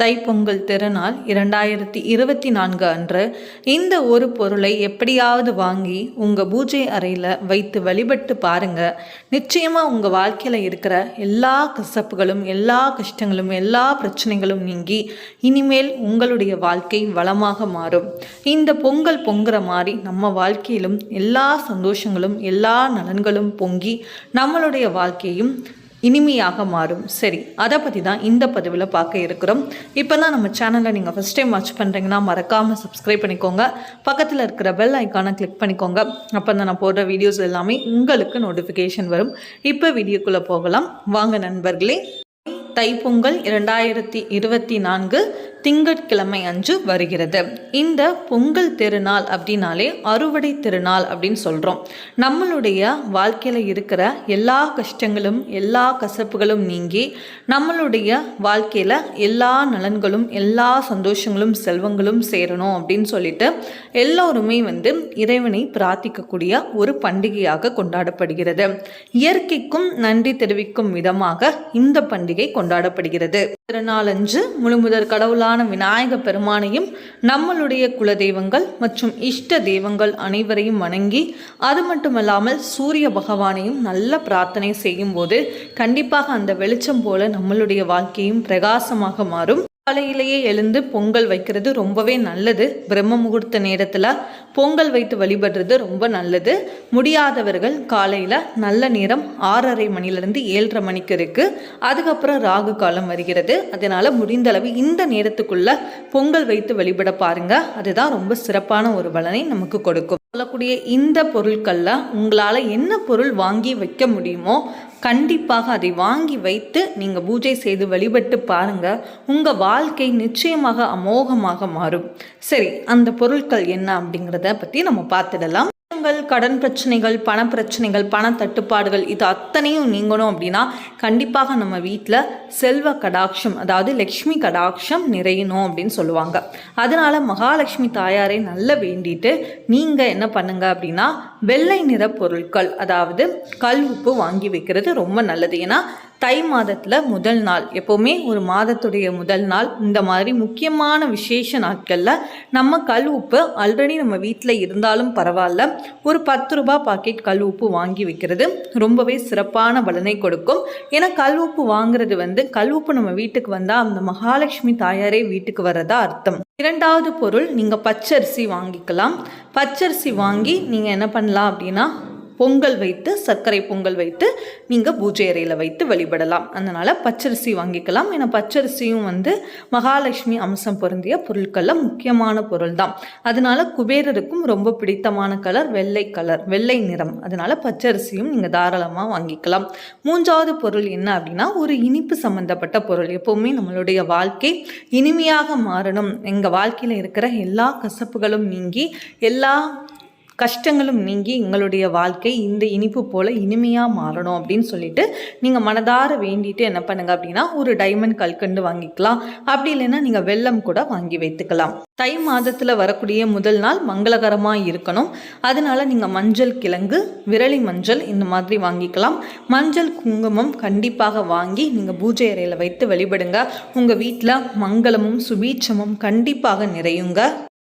தைப்பொங்கல் திருநாள் இரண்டாயிரத்தி இருபத்தி நான்கு அன்று இந்த ஒரு பொருளை எப்படியாவது வாங்கி உங்கள் பூஜை அறையில் வைத்து வழிபட்டு பாருங்க. நிச்சயமாக உங்கள் வாழ்க்கையில் இருக்கிற எல்லா கசப்புகளும் எல்லா கஷ்டங்களும் எல்லா பிரச்சனைகளும் நீங்கி இனிமேல் உங்களுடைய வாழ்க்கை வளமாக மாறும். இந்த பொங்கல் பொங்குற மாதிரி நம்ம வாழ்க்கையிலும் எல்லா சந்தோஷங்களும் எல்லா நலன்களும் பொங்கி நம்மளுடைய வாழ்க்கையும் இனிமையாக மாறும். சரி அதை பற்றி தான் இந்த பதிவில் பார்க்க இருக்கிறோம். இப்போ தான் நம்ம சேனலை நீங்கள் ஃபஸ்ட் டைம் வாட்ச் பண்ணுறீங்கன்னா மறக்காமல் சப்ஸ்கிரைப் பண்ணிக்கோங்க. பக்கத்தில் இருக்கிற பெல் ஐக்கானை கிளிக் பண்ணிக்கோங்க. அப்போ தான் நான் போடுற வீடியோஸ் எல்லாமே உங்களுக்கு நோட்டிஃபிகேஷன் வரும். இப்போ வீடியோக்குள்ளே போகலாம். வாங்க நண்பர்களே தைப்பொங்கல் இரண்டாயிரத்தி இருபத்தி நான்கு திங்கட்கிழமை அன்று வருகிறது. இந்த பொங்கல் திருநாள் அப்படின்னாலே அறுவடை திருநாள் அப்படின்னு சொல்கிறோம் நம்மளுடைய வாழ்க்கையில் இருக்கிற எல்லா கஷ்டங்களும் எல்லா கசப்புகளும் நீங்கி நம்மளுடைய வாழ்க்கையில் எல்லா நலன்களும் எல்லா சந்தோஷங்களும் செல்வங்களும் சேரணும் அப்படின்னு சொல்லிட்டு எல்லோருமே வந்து இறைவனை பிரார்த்திக்கக்கூடிய ஒரு பண்டிகையாக கொண்டாடப்படுகிறது. இயற்கைக்கும் நன்றி தெரிவிக்கும் விதமாக இந்த பண்டிகை கொண்டாடப்படுகிறது. திருநாளன்று முழுமுதற் கடவுளான விநாயக பெருமானையும் நம்மளுடைய குலதெய்வங்கள் மற்றும் இஷ்ட தெய்வங்கள் அனைவரையும் வணங்கி அது மட்டுமல்லாமல் சூரிய பகவானையும் நல்ல பிரார்த்தனை செய்யும் போது கண்டிப்பாக அந்த வெளிச்சம் போல நம்மளுடைய வாழ்க்கையும் பிரகாசமாக மாறும். காலையிலேயே எழுந்து பொங்கல் வைக்கிறது ரொம்பவே நல்லது. பிரம்ம முகூர்த்த நேரத்தில் பொங்கல் வைத்து வழிபடுறது ரொம்ப நல்லது. முடியாதவர்கள் காலையில் நல்ல நேரம் ஆறரை மணிலேருந்து ஏழரை மணிக்கு இருக்குது அதுக்கப்புறம் ராகு காலம் வருகிறது. அதனால் முடிந்தளவு இந்த நேரத்துக்குள்ளே பொங்கல் வைத்து வழிபட பாருங்க. அதுதான் ரொம்ப சிறப்பான ஒரு பலனை நமக்கு கொடுக்கும். சொல்லக்கூடிய இந்த பொருட்களில் உங்களால் என்ன பொருள் வாங்கி வைக்க முடியுமோ கண்டிப்பாக அதை வாங்கி வைத்து நீங்கள் பூஜை செய்து வழிபட்டு பாருங்கள் உங்கள் வாழ்க்கை நிச்சயமாக அமோகமாக மாறும். சரி அந்த பொருட்கள் என்ன அப்படிங்கிறத பற்றி நம்ம பார்த்துடலாம். உங்கள் கடன் பிரச்சனைகள் பண பிரச்சனைகள் பண தட்டுப்பாடுகள் இது அத்தனையும் நீங்கணும் அப்படின்னா கண்டிப்பாக நம்ம வீட்டில் செல்வ கடாட்சம் அதாவது லக்ஷ்மி கடாட்சம் நிறையணும் அப்படின்னு சொல்லுவாங்க. அதனால் மகாலட்சுமி தாயாரை நல்ல வேண்டிட்டு நீங்கள் என்ன பண்ணுங்க அப்படின்னா வெள்ளை நிற பொருட்கள் அதாவது கல் உப்பு வாங்கி வைக்கிறது ரொம்ப நல்லது. ஏன்னா தை மாதத்தில் முதல் நாள். எப்போவுமே ஒரு மாதத்துடைய முதல் நாள். இந்த மாதிரி முக்கியமான விசேஷ நாட்களில் நம்ம கல் உப்பு ஆல்ரெடி நம்ம வீட்டில் இருந்தாலும் பரவாயில்ல. ஒரு பத்து ரூபாய் பாக்கெட் கல் உப்பு வாங்கி வைக்கிறது ரொம்பவே சிறப்பான பலனை கொடுக்கும். ஏன்னா கல் உப்பு வாங்குறது வந்து கல் உப்பு நம்ம வீட்டுக்கு வந்தால் அந்த மகாலட்சுமி தாயாரே வீட்டுக்கு வர்றதா அர்த்தம். இரண்டாவது பொருள் நீங்கள் பச்சரிசி வாங்கிக்கலாம். பச்சரிசி வாங்கி நீங்கள் என்ன பண்ணலாம் அப்படின்னா பொங்கல் வைத்து சர்க்கரை பொங்கல் வைத்து நீங்கள் பூஜை அறையில் வைத்து வழிபடலாம். அதனால் பச்சரிசி வாங்கிக்கலாம். ஏன்னா பச்சரிசியும் வந்து மகாலட்சுமி அம்சம் பொருந்திய பொருட்களில் முக்கியமான பொருள் தான் அதனால் குபேரருக்கும் ரொம்ப பிடித்தமான கலர் வெள்ளை கலர் வெள்ளை நிறம். அதனால் பச்சரிசியும் நீங்கள் தாராளமாக வாங்கிக்கலாம். மூன்றாவது பொருள் என்ன அப்படின்னா ஒரு இனிப்பு சம்மந்தப்பட்ட பொருள். எப்போவுமே நம்மளுடைய வாழ்க்கை இனிமையாக மாறணும். எங்கள் வாழ்க்கையில் இருக்கிற எல்லா கசப்புகளும் நீங்கி எல்லா கஷ்டங்களும் நீங்கி எங்களுடைய வாழ்க்கை இந்த இனிப்பு போல் இனிமையாக மாறணும் அப்படின்னு சொல்லிட்டு நீங்கள் மனதார வேண்டிட்டு என்ன பண்ணுங்க அப்படின்னா ஒரு டைமண்ட் கல்கண்டு வாங்கிக்கலாம். அப்படி இல்லைன்னா நீங்கள் வெள்ளம் கூட வாங்கி வைத்துக்கலாம். தை மாதத்தில் வரக்கூடிய முதல் நாள் மங்களகரமாக இருக்கணும். அதனால நீங்கள் மஞ்சள் கிழங்கு விரலி மஞ்சள் இந்த மாதிரி வாங்கிக்கலாம். மஞ்சள் குங்குமம் கண்டிப்பாக வாங்கி நீங்கள் பூஜை அறையில் வைத்து வழிபடுங்க. உங்கள் வீட்டில் மங்களமும் சுபீட்சமும் கண்டிப்பாக நிறையுங்க.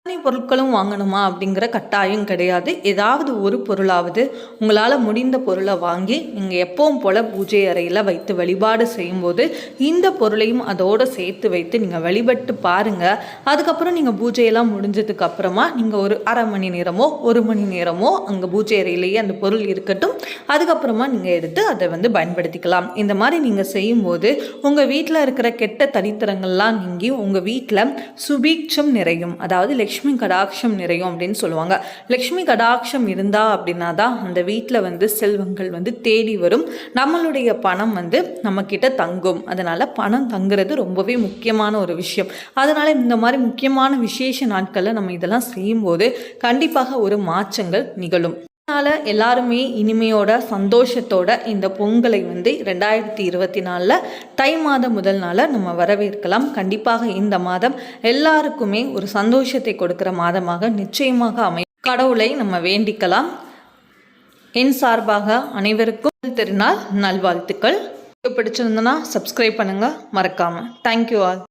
அத்தனை பொருட்களும் வாங்கணுமா அப்படிங்கிற கட்டாயம் கிடையாது. ஏதாவது ஒரு பொருளாவது உங்களால் முடிந்த பொருளை வாங்கி நீங்கள் எப்பவும் போல் பூஜை அறையில் வைத்து வழிபாடு செய்யும்போது இந்த பொருளையும் அதோடு சேர்த்து வைத்து நீங்கள் வழிபட்டு பாருங்கள் அதுக்கப்புறம் நீங்கள் பூஜையெல்லாம் முடிஞ்சதுக்கு அப்புறமா நீங்கள் ஒரு அரை மணி நேரமோ ஒரு மணி நேரமோ அங்கே பூஜை அறையிலேயே அந்த பொருள் இருக்கட்டும். அதுக்கப்புறமா நீங்கள் எடுத்து அதை வந்து பயன்படுத்திக்கலாம். இந்த மாதிரி நீங்கள் செய்யும்போது உங்கள் வீட்டில் இருக்கிற கெட்ட தனித்திரங்கள்லாம் நீங்கி உங்கள் வீட்டில் சுபீட்சம் நிறையும். அதாவது லட்சுமி லக்ஷ்மி கடாட்சம் நிறையும் அப்படின்னு சொல்லுவாங்க. லக்ஷ்மி கடாட்சம் இருந்தா அப்படின்னா தான் அந்த வீட்டில் வந்து செல்வங்கள் வந்து தேடி வரும். நம்மளுடைய பணம் வந்து நம்மக்கிட்ட தங்கும். அதனால் பணம் தங்குறது ரொம்பவே முக்கியமான ஒரு விஷயம். அதனால் இந்த மாதிரி முக்கியமான விசேஷ நாட்களில் நம்ம இதெல்லாம் செய்யும்போது கண்டிப்பாக ஒரு மாற்றங்கள் நிகழும். அதனால் எல்லாருமே இனிமையோட சந்தோஷத்தோட இந்த பொங்கலை வந்து ரெண்டாயிரத்தி இருபத்தி நாலில் தை மாதம் முதல் நாளில் நம்ம வரவேற்கலாம். கண்டிப்பாக இந்த மாதம் எல்லாருக்குமே ஒரு சந்தோஷத்தை கொடுக்குற மாதமாக நிச்சயமாக அமை கடவுளை நம்ம வேண்டிக்கலாம். என் சார்பாக அனைவருக்கும் திருநாள் நல்வாழ்த்துக்கள். பிடிச்சிருந்தனா சப்ஸ்கிரைப் பண்ணுங்கள் மறக்காமல் தேங்க்யூ ஆல்